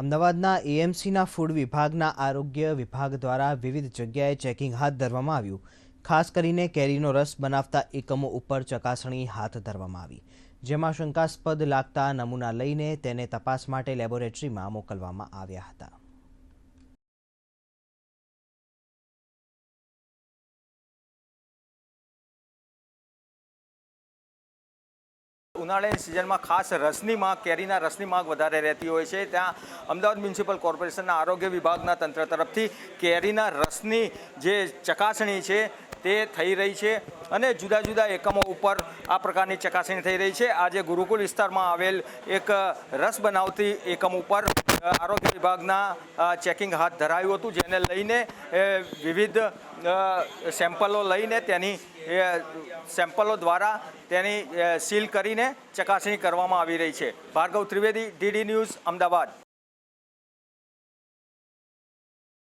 અમદાવાદના એએમસીના ફૂડ વિભાગના આરોગ્ય વિભાગ દ્વારા વિવિધ જગ્યાએ ચેકિંગ હાથ ધરવામાં આવ્યું. ખાસ કરીને કેરીનો રસ બનાવતા એકમો ઉપર ચકાસણી હાથ ધરવામાં આવી. જેમાં શંકાસ્પદ લાગતા નમૂના લઈને તેને તપાસ માટે લેબોરેટરીમાં મોકલવામાં આવ્યા હતા. ઉનાળાની સિઝનમાં ખાસ રસની માગ, કેરીના રસની માગ વધારે રહેતી હોય છે. ત્યાં અમદાવાદ મ્યુનિસિપલ કોર્પોરેશનના આરોગ્ય વિભાગના તંત્ર તરફથી કેરીના રસની જે ચકાસણી છે તે થઈ રહી છે અને જુદા જુદા એકમો ઉપર આ પ્રકારની ચકાસણી થઈ રહી છે. આજે ગુરુકુલ વિસ્તારમાં આવેલ એક રસ બનાવતી એકમ ઉપર આરોગ્ય વિભાગના ચેકિંગ હાથ ધરાયું હતું, જેને લઈને વિવિધ સેમ્પલો લઈને તેની સેમ્પલો દ્વારા તેની સીલ કરીને ચકાસણી કરવામાં આવી રહી છે. Bhargav Trivedi, DD news, Ahmedabad.